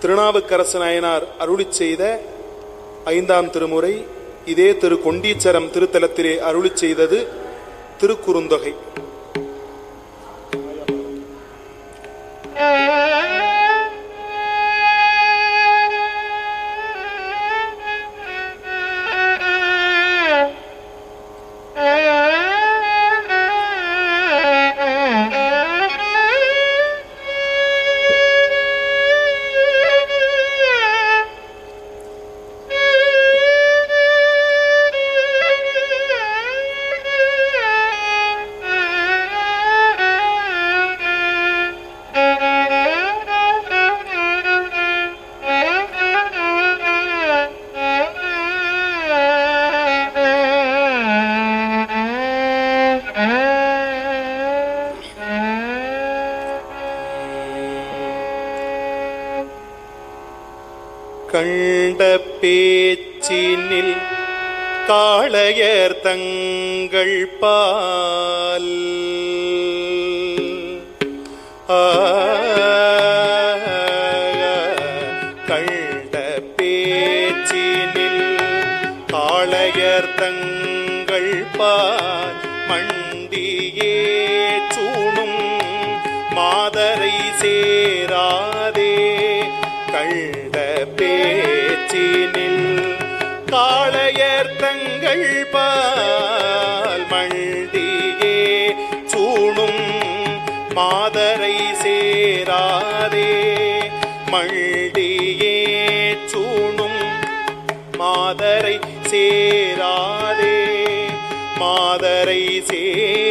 திருநாவுக்கரசு நாயனார் அருளி செய்த ஐந்தாம் திருமுறை இதே திரு கொண்டீச்சரம் திருத்தலத்திலே அருளி செய்தது திருக்குறுந்தொகை. தங்கள் பால். கண்ட பேச்சினில் ஆளையர் தங்கள் பால். மண்டியே சூணும் மாதரை சேராதே. கண்ட பேச்சினில் காளையர் தங்கள் dizer.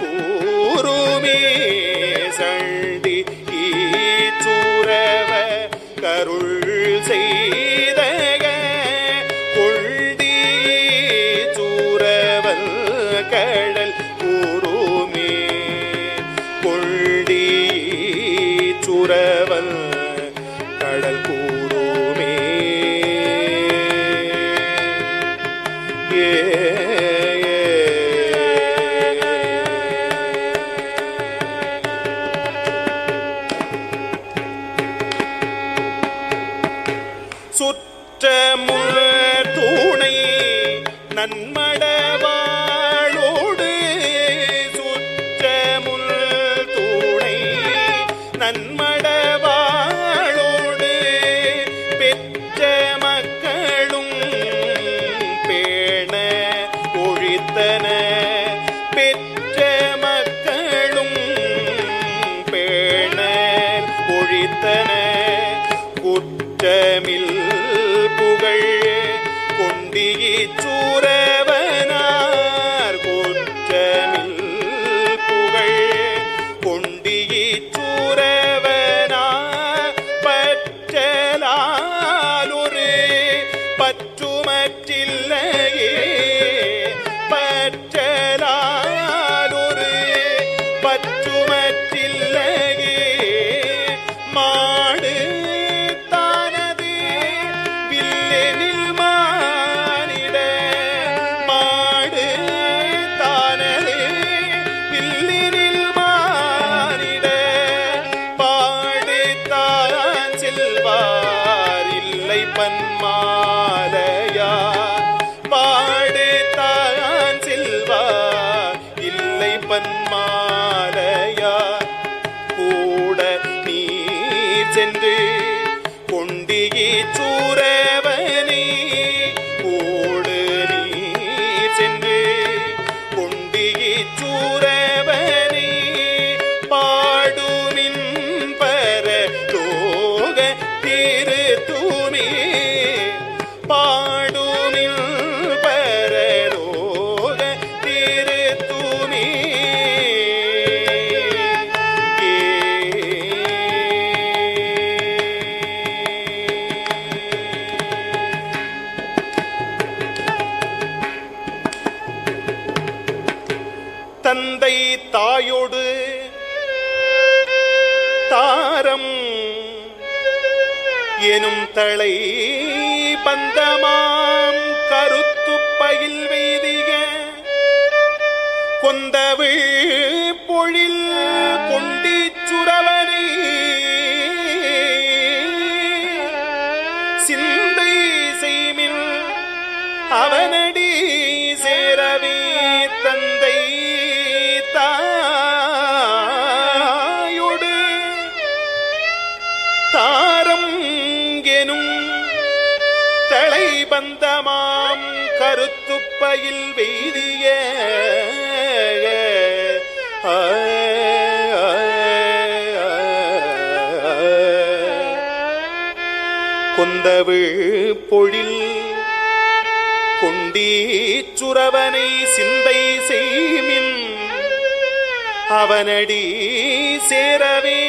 கூறுமே. hecho தந்தை தாயோடு தாரம் எனும் தலை பந்தமாம் கருத்து பயில் வெய்திய கொந்தவிழ் பொழில் கொண்டி சுரவனை. சிந்தை செய்மின் அவனடி கருத்துப்பயில் வெய்திய ஆ, கொந்தவிழ் பொழில் கொண்டீச்சுரவனை சிந்தை செய்மின். அவனடி சேரவே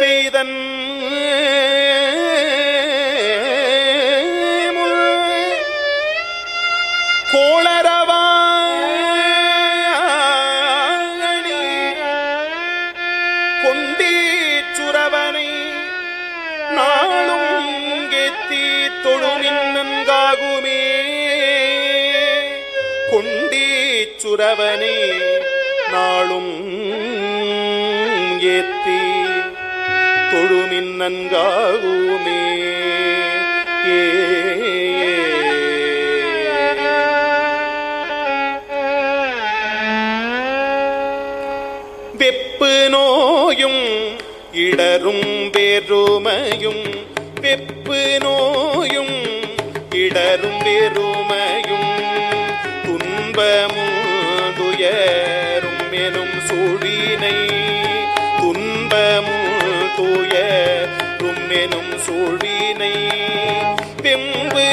பெய்தன் கோளரவாணி கொண்டீச்சுரவனை நாளும் எத்தி தொழுமின் கொண்டீச்சுரவனை நாளும் ஏத்தி தொழுமின் நன்காகுமே. ஏ வெப்பு நோயும் இடரும் வெறுமையும் வெப்பு நோயும் இடரும் வெறுமையும் துயரும் எனும் சூழினை வெம்பு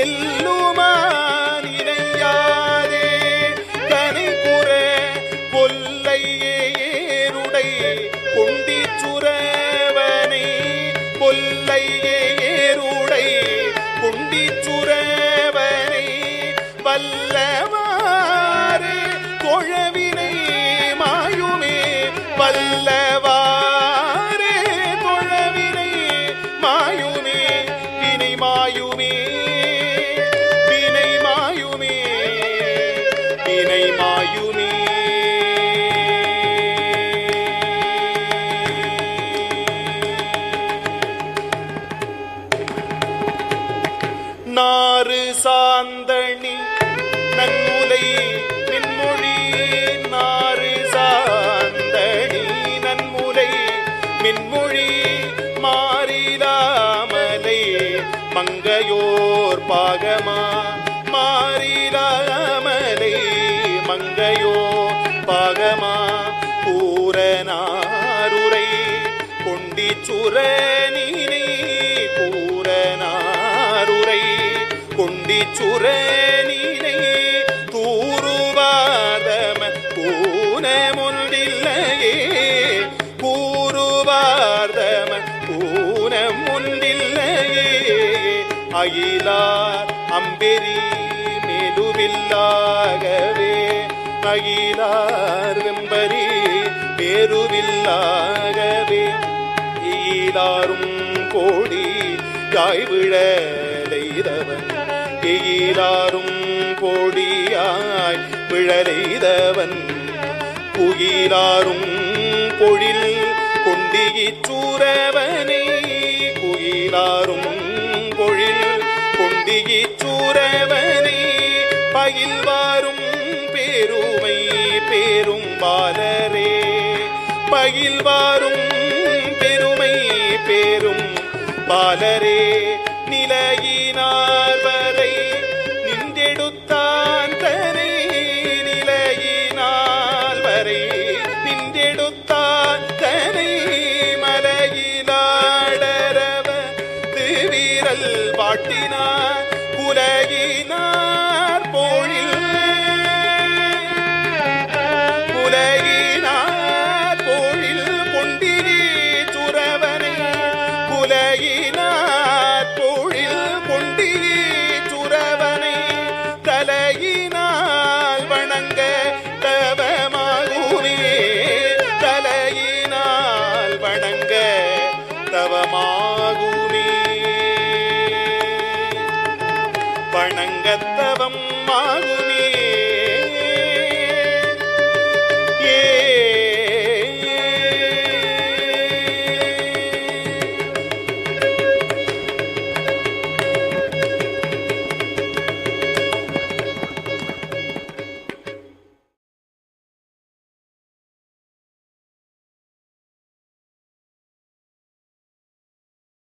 ಎಲ್ಲೂ சாந்தணி நன்முலை மின்மொழி நாறு சாந்தணி நன்முலை மின்மொழி மாறிலாமலை மங்கையோர் பாகமா மாறிலாமலை மங்கையோ பாகமா பூரணாருரை கொண்டிச்சுரே கொண்டி தூருவாதம பூனமுண்டில்லையே கூறுவார்தம பூனமுண்டில்லையே அகிலார் அம்பெரி மேலுவில்லாகவே அகிலார் வெம்பரி பேருவில்லாகவே. ஈலாரும் கோடி யாய் விழலைதவன் புகிலாரும் பொடியாய் பிழறைதவன் புகிலாரும் பொழில் கொண்டியிச்சூரவனை குலகினார்